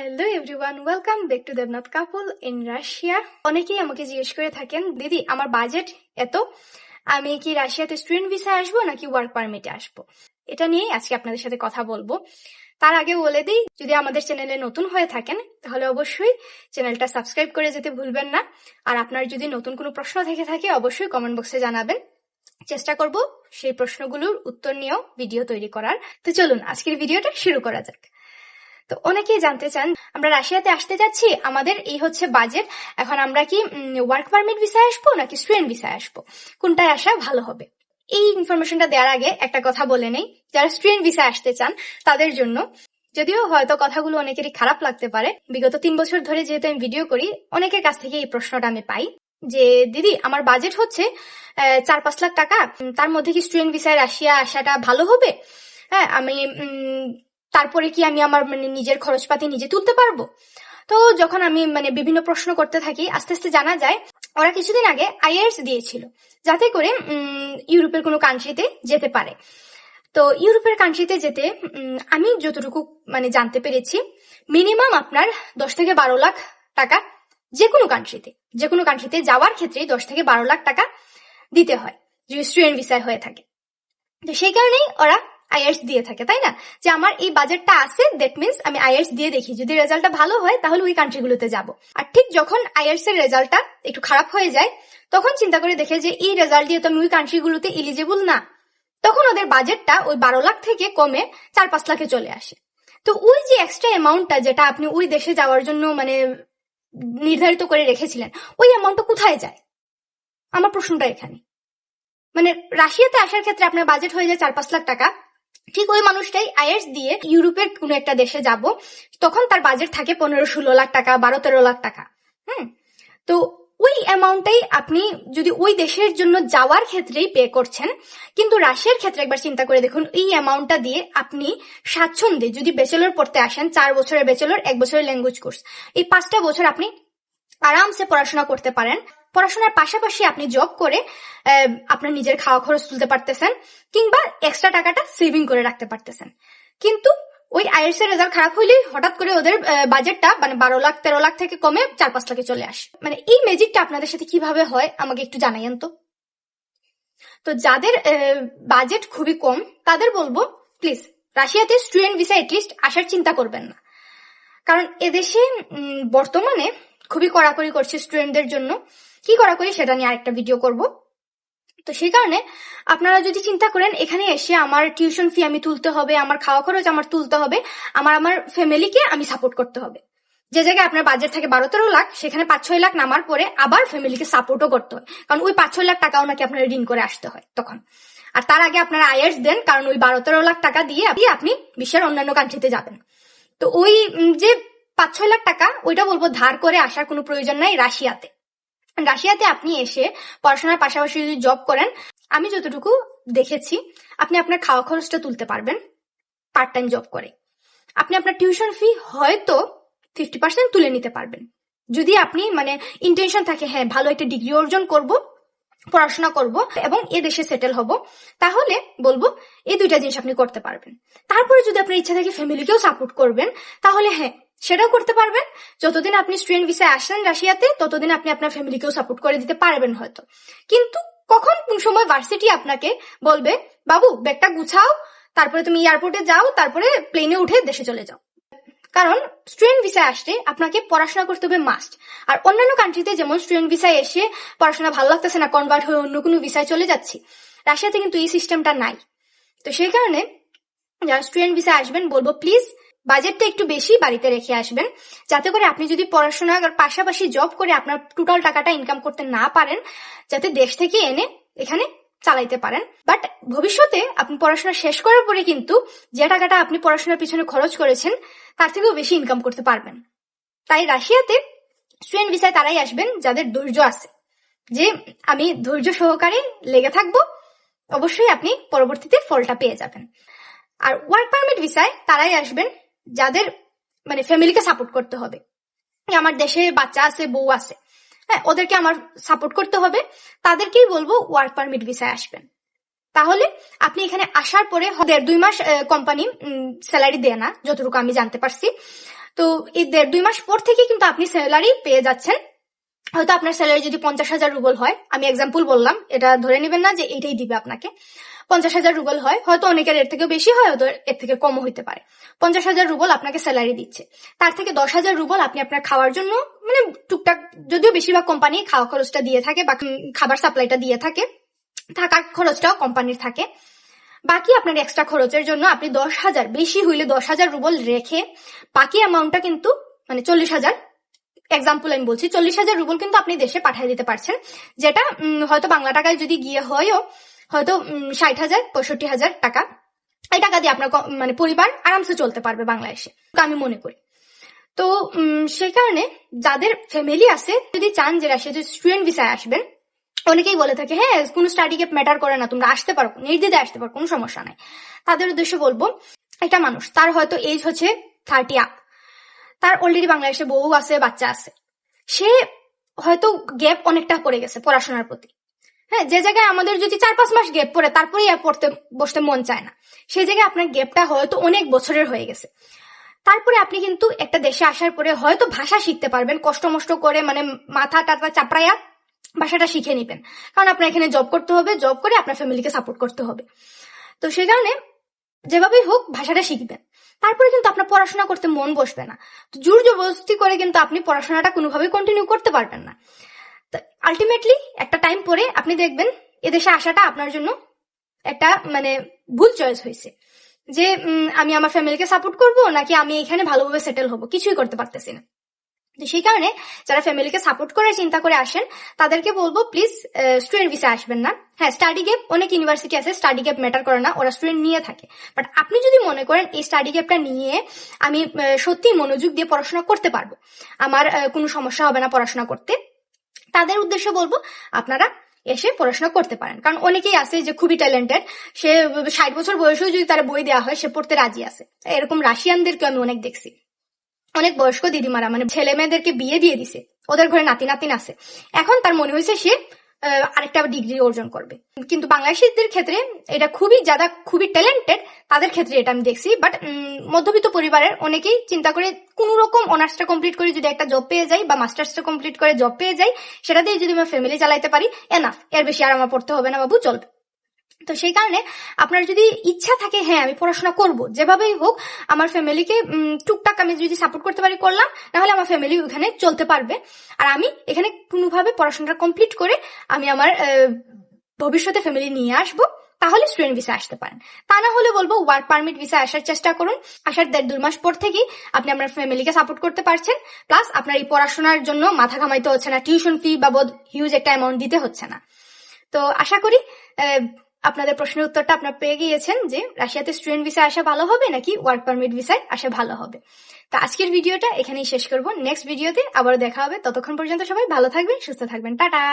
Hello everyone welcome back to Debnath couple in Russia অনেকেই আমাকে জিজ্ঞেস করে থাকেন, দিদি, আমার বাজেট এত? আমি কি রাশিয়াতে স্টুডেন্ট ভিসা আসব নাকি ওয়ার্ক পারমিটে আসব? এটা নিয়েই আজকে আপনাদের সাথে কথা বলব। তার আগে বলে দিই, যদি আমাদের চ্যানেলে নতুন হয়ে থাকেন, তাহলে অবশ্যই চ্যানেলটা সাবস্ক্রাইব করে যেতে ভুলবেন না। আর আপনার যদি নতুন কোনো প্রশ্ন থেকে থাকে, অবশ্যই কমেন্ট বক্সে জানাবেন। চেষ্টা করব সেই প্রশ্নগুলোর উত্তর নিয়েও ভিডিও তৈরি করার। তো চলুন, আজকের ভিডিওটা শুরু করা যাক। তো অনেকেই জানতে চান, আমরা রাশিয়াতে আসতে যাচ্ছি, আমাদের এই হচ্ছে বাজেট, এখন আমরা কি ওয়ার্ক পারমিট ভিসায় আসব নাকি স্টুডেন্ট ভিসায় আসব? কোনটায় আসা ভালো হবে? এই ইনফরমেশনটা দেওয়ার আগে একটা কথা বলে নেই, যারা স্টুডেন্ট ভিসা আসতে চান, তাদের জন্য। যদিও হয়তো কথাগুলো অনেকেরই খারাপ লাগতে পারে, বিগত তিন বছর ধরে যেহেতু আমি ভিডিও করি, অনেকের কাছ থেকে এই প্রশ্নটা আমি পাই যে, দিদি, আমার বাজেট হচ্ছে চার পাঁচ লাখ টাকা তার মধ্যে কি স্টুডেন্ট ভিসায় রাশিয়া আসাটা ভালো হবে? হ্যাঁ আমি তারপরে কি আমি আমার মানে নিজের খরচপাতি নিজে তুলতে পারব? তো যখন আমি মানে বিভিন্ন প্রশ্ন করতে থাকি, আস্তে আস্তে জানা যায়, ওরা কিছুদিন আগে আইএস দিয়েছিল, যাতে করে ইউরোপের কোনো কান্ট্রিতে যেতে পারে। তো ইউরোপের কান্ট্রিতে যেতে আমি যতটুকু মানে জানতে পেরেছি মিনিমাম আপনার দশ থেকে বারো লাখ টাকা যে কোনো কান্ট্রিতে যে কোনো কান্ট্রিতে যাওয়ার ক্ষেত্রে দশ থেকে বারো লাখ টাকা দিতে হয়, যদি স্টুডেন্ট ভিসায় হয়ে থাকে। তো সেই কারণেই ওরা আইএলস দিয়ে থাকে, তাই না? যে আমার এই বাজেটটা আছে দ্যাট মিনস আমি আইএলস দিয়ে দেখি। যদি রেজাল্টটা ভালো হয়, তাহলে ওই কান্ট্রিগুলোতে যাব। আর ঠিক যখন আইএলস এর রেজাল্টটা একটু খারাপ হয়ে যায়, তখন চিন্তা করে দেখে যে এই রেজাল্ট দিয়ে তো আমি ওই কান্ট্রিগুলোতে ইলিজিবল না। তখন ওদের বাজেটটা ওই বারো লাখ থেকে কমে চার পাঁচ লাখে চলে আসে। তো ওই যে এক্সট্রা অ্যামাউন্টটা যেটা আপনি ওই দেশে যাওয়ার জন্য মানে নির্ধারিত করে রেখেছিলেন, ওই অ্যামাউন্টটা কোথায় যায়? আমার প্রশ্নটা এখানে। মানে রাশিয়াতে আসার ক্ষেত্রে আপনার বাজেট হয়ে যায় চার পাঁচ লাখ টাকা। ঠিক ওই মানুষটাই আইএস দিয়ে ইউরোপের কোনো একটা দেশে যাব, তখন তার বাজেট থাকে পনেরো ষোলো লাখ টাকা, বারো তেরো লাখ টাকা। হুম? তো ওই অ্যামাউন্টটাই আপনি যদি ওই দেশের জন্য যাওয়ার ক্ষেত্রেই পে করছেন, কিন্তু রাশিয়ার ক্ষেত্রে একবার চিন্তা করে দেখুন, এই অ্যামাউন্টটা দিয়ে আপনি স্বাচ্ছন্দ্যে যদি বেচেলর পড়তে আসেন, চার বছরের বেচেলর এক বছরের ল্যাঙ্গুয়েজ কোর্স এই পাঁচটা বছর আপনি আরামসে পড়াশোনা করতে পারেন। পড়াশোনার পাশাপাশি আপনি জব করে আপনার নিজের খাওয়া খরচ তুলতে পারতেছেন, কিংবা এক্সট্রা টাকাটা সেভিং করে রাখতে পারতেছেন। কিন্তু ওই আইএলস এর রেজাল্ট খারাপ হইলেই হঠাৎ করে ওদের বাজেটটা মানে বারো লাখ, তেরো লাখ থেকে কমে চার পাঁচ লাখে চলে আসে। মানে এই ম্যাজিকটা আপনাদের সাথে কীভাবে হয়, আমাকে একটু জানাইয়েন তো। তো যাদের বাজেট খুবই কম, তাদের বলব প্লিজ রাশিয়াতে স্টুডেন্ট ভিসা এটলিস্ট আসার চিন্তা করবেন না। কারণ এদেশে বর্তমানে খুবই কড়াকড়ি করছে স্টুডেন্টদের জন্য। কি করা করি সেটা নিয়ে আরেকটা ভিডিও করব। তো সেই কারণে আপনারা যদি চিন্তা করেন, এখানে এসে আমার টিউশন ফি আমি তুলতে হবে, আমার খাওয়া খরচ আমার তুলতে হবে, আমার আমার ফ্যামিলিকে আমি সাপোর্ট করতে হবে। যে জায়গায় আপনার বাজেট থাকে বারো তেরো লাখ, সেখানে পাঁচ ছয় লাখ নামার পরে আবার ফ্যামিলিকে সাপোর্টও করতে হয়। কারণ ওই পাঁচ ছয় লাখ টাকাও নাকি আপনার ঋণ করে আসতে হয় তখন। আর তার আগে আপনারা আয়ার্স দেন, কারণ ওই বারো তেরো লাখ টাকা দিয়ে আপনি বিশ্বের অন্যান্য কান্ট্রিতে যাবেন। তো ওই যে পাঁচ ছয় লাখ টাকা, ওইটা বলব ধার করে আসার কোনো প্রয়োজন নাই রাশিয়াতে। রাশিয়াতে আপনি এসে পড়াশোনার পাশাপাশি যদি জব করেন, আমি যতটুকু দেখেছি, আপনি আপনার খাওয়া খরচটা তুলতে পারবেন পার্ট টাইম জব করে। আপনি আপনার টিউশন ফি হয়তো ফিফটি পার্সেন্ট তুলে নিতে পারবেন। যদি আপনি মানে ইন্টেনশন থাকে হ্যাঁ ভালো একটা ডিগ্রি অর্জন করব, পড়াশোনা করব এবং এ দেশে সেটেল হব, তাহলে বলব এই দুইটা জিনিস আপনি করতে পারবেন। তারপরে যদি আপনার ইচ্ছা থাকে ফ্যামিলিকেও সাপোর্ট করবেন, তাহলে হ্যাঁ সেটাও করতে পারবেন। যতদিন আপনি স্টুডেন্ট ভিসায় আসেন রাশিয়াতে, ততদিন আপনি আপনার ফ্যামিলিকেও সাপোর্ট করে দিতে পারবেন হয়তো। কিন্তু কখন কোন সময় ভার্সিটি আপনাকে বলবে, বাবু, ব্যাগটা গুছাও, তারপরে তুমি এয়ারপোর্টে যাও, তারপরে প্লেনে উঠে দেশে চলে যাও। কারণ স্টুডেন্ট ভিসায় আসতে আপনাকে পড়াশোনা করতে হবে মাস্ট আর অন্যান্য কান্ট্রিতে যেমন স্টুডেন্ট ভিসায় এসে পড়াশোনা ভালো লাগতেছে না কনভার্ট হয়ে অন্য কোনো ভিসায় চলে যাচ্ছি, রাশিয়াতে কিন্তু এই সিস্টেমটা নাই। তো সেই কারণে যারা স্টুডেন্ট ভিসায় আসবেন, বলব প্লিজ বাজেটটা একটু বেশি বাড়িতে রেখে আসবেন। যাতে করে আপনি যদি পড়াশোনার পাশাপাশি জব করে আপনার টোটাল টাকাটা ইনকাম করতে না পারেন, যাতে দেশ থেকে এনে এখানে চালাইতে পারেন। বাট ভবিষ্যতে আপনি পড়াশোনা শেষ করার পরে কিন্তু যে টাকাটা আপনি পড়াশোনার পিছনে খরচ করেছেন, তার থেকেও বেশি ইনকাম করতে পারবেন। তাই রাশিয়াতে স্টুডেন্ট ভিসায় তারাই আসবেন যাদের ধৈর্য আছে। যে আমি ধৈর্য সহকারে লেগে থাকব, অবশ্যই আপনি পরবর্তীতে ফলটা পেয়ে যাবেন। আর ওয়ার্ক পারমিট ভিসায় তারাই আসবেন যাদের মানে ফ্যামিলিকে সাপোর্ট করতে হবে। আমার দেশে বাচ্চা আছে, বউ আছে। হ্যাঁ ওদেরকে আমার সাপোর্ট করতে হবে। তাদেরকেই বলব ওয়ার্ক পারমিট ভিসায় আসবেন। তাহলে আপনি এখানে আসার পরে দেড় দুই মাস কোম্পানি স্যালারি দেয় না, যতটুকু আমি জানতে পারছি। তো এই দেড় দুই মাস পর থেকে কিন্তু আপনি স্যালারি পেয়ে যাচ্ছেন। হয়তো আপনার স্যালারি যদি পঞ্চাশ হাজার রুবল হয়, আমি এক্সাম্পল বললাম, এটা ধরে নেবেন না যে এটাই দিবে আপনাকে। পঞ্চাশ হাজার রুবল হয়, হয়তো অনেকের এর থেকে বেশি হয় হয়তো এর থেকে কমও হইতে পারে। পঞ্চাশ হাজার রুবল আপনাকে স্যালারি দিচ্ছে। তার থেকে দশ হাজার রুবল আপনি আপনার খাওয়ার জন্য মানে টুকটাক যদিও বেশিরভাগ কোম্পানি খাওয়া খরচটা দিয়ে থাকে বা খাবার সাপ্লাইটা দিয়ে থাকে, থাকার খরচটাও কোম্পানির থাকে। বাকি আপনার এক্সট্রা খরচের জন্য আপনি দশ হাজার, বেশি হইলে দশ হাজার রুবল রেখে বাকি অ্যামাউন্টটা কিন্তু মানে চল্লিশ হাজার এক্সাম্পল আমি বলছি, চল্লিশ হাজার রুবল কিন্তু আপনি দেশে পাঠিয়ে দিতে পারছেন, যেটা হয়তো বাংলা টাকায় যদি গিয়ে হয়ও হয়তো ষাট হাজার, পঁয়ষট্টি হাজার টাকা। এই টাকা দিয়ে আপনার মানে পরিবার আরামসে চলতে পারবে বাংলাদেশে আমি মনে করি। তো সেই কারণে যাদের ফ্যামিলি আছে, যদি চান যে স্টুডেন্ট ভিসায় আসবেন, অনেকেই বলে থাকে হ্যাঁ কোনো স্টাডি গ্যাপ ম্যাটার করে না, তোমরা আসতে পারো নির্দিদে আসতে পারো, কোনো সমস্যা নাই। তাদের উদ্দেশ্যে বলব, একটা মানুষ, তার হয়তো এজ হচ্ছে থার্টি আপ তার অলরেডি বাংলাদেশে বউ আছে, বাচ্চা আছে। সে হয়তো গ্যাপ অনেকটা পড়ে গেছে পড়াশোনার প্রতি। হ্যাঁ যে জায়গায় আমাদের যদি চার পাঁচ মাস গ্যাপ পড়ে, তারপরেই আর পড়তে, বসতে মন চায় না। সেই জায়গায় আপনার গ্যাপটা হয়তো অনেক বছরের হয়ে গেছে। তারপরে আপনি কিন্তু একটা দেশে আসার পরে হয়তো ভাষা শিখতে পারবেন, কষ্ট মষ্ট করে মানে মাথা টাথা চাপড়াইয়া ভাষাটা শিখে নিবেন। কারণ আপনার এখানে জব করতে হবে জব করে আপনার ফ্যামিলিকে সাপোর্ট করতে হবে। তো সেই কারণে যেভাবেই হোক ভাষাটা শিখবেন। তারপরে কিন্তু আপনার পড়াশোনা করতে মন বসবে না। জোর জবরদস্তি করে কিন্তু আপনি পড়াশোনাটা কোনোভাবেই কন্টিনিউ করতে পারবেন না। আলটিমেটলি একটা টাইম পরে আপনি দেখবেন এদেশে আসাটা আপনার জন্য একটা মানে ভুল চয়েস হয়েছে। যে আমি আমার ফ্যামিলিকে সাপোর্ট করব নাকি আমি এখানে ভালোভাবে সেটেল হব? কিছুই করতে পারতেছি না। তো সেই কারণে যারা ফ্যামিলিকে সাপোর্ট করে, চিন্তা করে আসেন, তাদেরকে বলব প্লিজ স্টুডেন্ট ভিসা আসবেন না। হ্যাঁ স্টাডি গ্যাপ অনেক ইউনিভার্সিটি আছে স্টাডি গ্যাপ ম্যাটার করে না, ওরা স্টুডেন্ট নিয়ে থাকে। বাট আপনি যদি মনে করেন, এই স্টাডি গ্যাপটা নিয়ে আমি সত্যি মনোযোগ দিয়ে পড়াশোনা করতে পারব। আমার কোনো সমস্যা হবে না পড়াশোনা করতে। তাদের উদ্দেশ্যে বলব, আপনারা এসে পড়াশোনা করতে পারেন। কারণ অনেকেই আছে যে খুবই ট্যালেন্টেড সে ষাট বছর বয়সেও যদি তার বই দেওয়া হয়, সে পড়তে রাজি আছে। এরকম রাশিয়ানদেরকে আমি অনেক দেখছি। অনেক বয়স্ক দিদিমারা মানে ছেলে মেয়েদেরকে বিয়ে দিয়ে দিছে। ওদের ঘরে নাতি নাতিন আছে। এখন তার মনে হয়েছে সে আরেকটা ডিগ্রি অর্জন করবে। কিন্তু বাংলাদেশিদের ক্ষেত্রে এটা খুবই যারা খুবই ট্যালেন্টেড তাদের ক্ষেত্রে এটা আমি দেখছি। বাট মধ্যবিত্ত পরিবারের অনেকেই চিন্তা করে কোনো রকম অনার্সটা কমপ্লিট করে যদি একটা জব পেয়ে যাই বা মাস্টার্সটা কমপ্লিট করে জব পেয়ে যাই, সেটা দিয়ে যদি আমার ফ্যামিলি চালাইতে পারি এনাফ এর বেশি আর আমার পড়তে হবে না বাবু, চলবে। তো সেই কারণে আপনার যদি ইচ্ছা থাকে হ্যাঁ আমি পড়াশোনা করব। যেভাবেই হোক, আমার ফ্যামিলিকে টুকটাক আমি যদি সাপোর্ট করতে পারি, করলাম, নাহলে আমার ফ্যামিলি ওখানে চলতে পারবে। আর আমি এখানে কোনোভাবে পড়াশোনাটা কমপ্লিট করে আমি আমার ভবিষ্যতে ফ্যামিলি নিয়ে আসব, তাহলে স্টুডেন্ট ভিসা আসতে পারেন। তা না হলে বলব, ওয়ার্ক পারমিট ভিসা আসার চেষ্টা করুন। আসার দেড় দুই মাস পর থেকেই আপনি আপনার ফ্যামিলিকে সাপোর্ট করতে পারছেন। প্লাস আপনার এই পড়াশোনার জন্য মাথা ঘামাইতে হচ্ছে না, টিউশন ফি বাবদ হিউজ একটা অ্যামাউন্ট দিতে হচ্ছে না। তো আশা করি আপনাদের প্রশ্নের উত্তরটা আপনার পেয়ে গিয়েছেন যে রাশিয়াতে স্টুডেন্ট ভিসায় আসা ভালো হবে নাকি ওয়ার্ক পারমিট ভিসায় আসা ভালো হবে? তো আজকের ভিডিওটা এখানেই শেষ করব। নেক্সট ভিডিওতে আবারও দেখা হবে। ততক্ষণ পর্যন্ত সবাই ভালো থাকবেন, সুস্থ থাকবেন। টাটা!